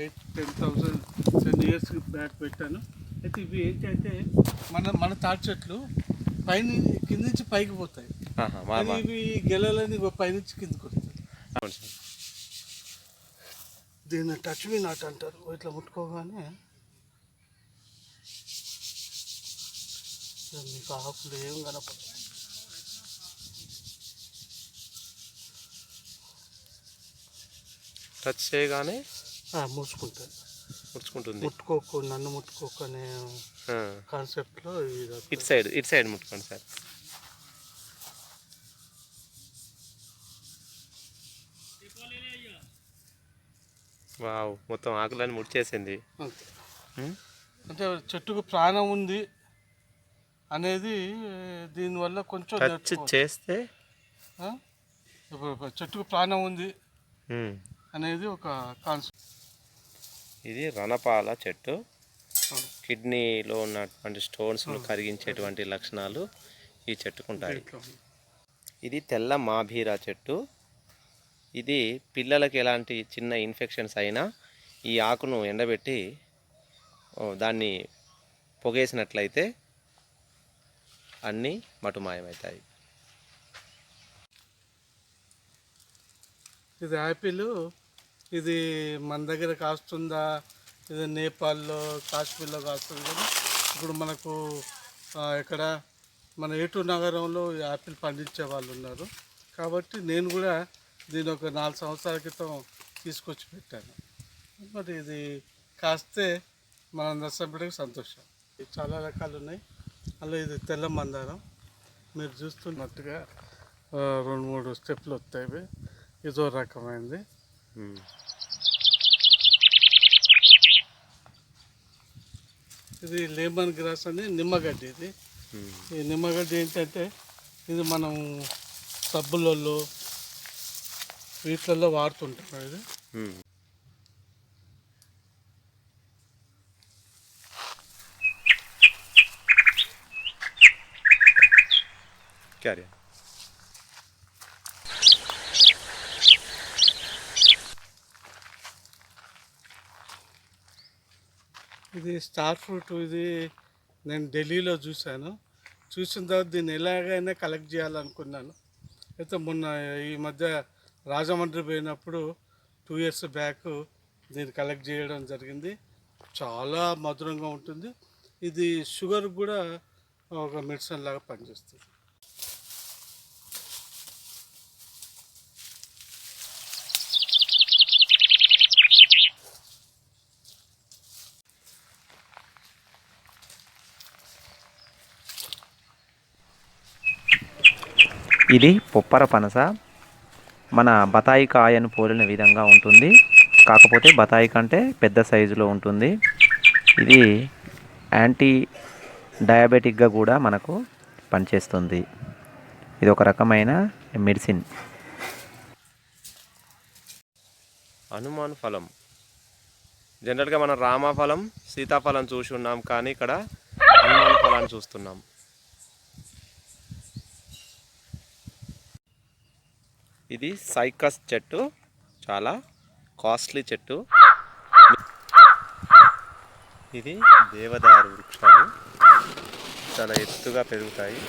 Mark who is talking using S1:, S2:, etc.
S1: Eight ten thousand ten years back పెట్టాను. అయితే ఇవి ఏంటంటే మన మన తాటి చెట్లు పైన కింద నుంచి పైకి పోతాయి. ఇవి గెలలని పైనుంచి కిందకి వస్తాయి. దీన్ని టచ్ మీ నాట్ అంటారు. ఇట్లా ముట్టుకోగానే మీకు ఆకులు ఏం కనపడదు
S2: టచ్ చేయగానే
S1: మూసుకుంటాయి
S2: ముడుచుకుంటుంది.
S1: ముట్టుకోకు నన్ను ముట్టుకోకు అనే. కాన్సెప్ట్లో
S2: ఇటు సైడ్ ఇటు సైడ్ ముట్టుకోండి సార్. వావ్ మొత్తం ఆకులని ముడిచేసింది?
S1: అంటే చెట్టుకు ప్రాణం ఉంది అనేది దీనివల్ల కొంచెం
S2: టచ్. చేస్తే?
S1: చెట్టుకు ప్రాణం ఉంది. అనేది ఒక కాన్సెప్ట్.
S2: ఇది రణపాల చెట్టు. కిడ్నీలో ఉన్నటువంటి స్టోన్స్ కరిగించేటువంటి లక్షణాలు ఈ చెట్టుకు ఉంటాయి ఇది తెల్ల మాభీరా చెట్టు. ఇది పిల్లలకి ఎలాంటి చిన్న ఇన్ఫెక్షన్స్ అయినా ఈ ఆకును ఎండబెట్టి దాన్ని పొగేసినట్లయితే అన్నీ మటుమాయమవుతాయి.
S1: ఇది యాపిల్ ఇది మన దగ్గర కాస్తుందా? ఇది నేపాల్లో కాశ్మీర్లో కాస్తుంది? ఇప్పుడు మనకు ఇక్కడ మన ఏటూరు నగరంలో ఈ యాపిల్ పండించే వాళ్ళు ఉన్నారు. కాబట్టి నేను కూడా దీని ఒక నాలుగు సంవత్సరాల క్రితం తీసుకొచ్చి పెట్టాను. మరి ఇది కాస్తే మనందరి సభ్యుడికి సంతోషం. ఇది చాలా రకాలు ఉన్నాయి. అలా ఇది తెల్ల మందారం. మీరు చూస్తున్నట్టుగా రెండు మూడు స్టెప్లు వస్తాయి. ఇదో రకమైనది ఇది లెమన్ గ్రాస్ అని నిమ్మగడ్డి ఇది. ఈ నిమ్మగడ్డి ఏంటంటే ఇది మనం సబ్బులలో వీటిలలో వాడుతుంటాం ఇది
S2: ఉమ్.
S1: ఇది స్టార్ ఫ్రూట్ ఇది నేను ఢిల్లీలో చూశాను. చూసిన తర్వాత దీన్ని ఎలాగైనా కలెక్ట్ చేయాలనుకున్నాను. అయితే మొన్న ఈ మధ్య రాజమండ్రి పోయినప్పుడు టూ ఇయర్స్ బ్యాక్ దీన్ని కలెక్ట్ చేయడం జరిగింది. చాలా మధురంగా ఉంటుంది. ఇది షుగర్ కూడా ఒక మెడిసిన్ లాగా పనిచేస్తుంది.
S3: ఇది పొప్పర పనస. మన బతాయి కాయను పోలిన విధంగా ఉంటుంది. కాకపోతే బతాయి కంటే పెద్ద సైజులో ఉంటుంది. ఇది యాంటీ డయాబెటిక్గా కూడా మనకు పనిచేస్తుంది. ఇది ఒక రకమైన మెడిసిన్.
S2: హనుమాన్ ఫలం. జనరల్గా మనం రామఫలం సీతాఫలం చూసి ఉన్నాం కానీ ఇక్కడ హనుమాన్ ఫలాన్ని చూస్తున్నాం. ఇది సైకస్ చెట్టు చాలా కాస్ట్లీ చెట్టు. ఇది దేవదారు వృక్షాలు. చాలా ఎత్తుగా పెరుగుతాయి.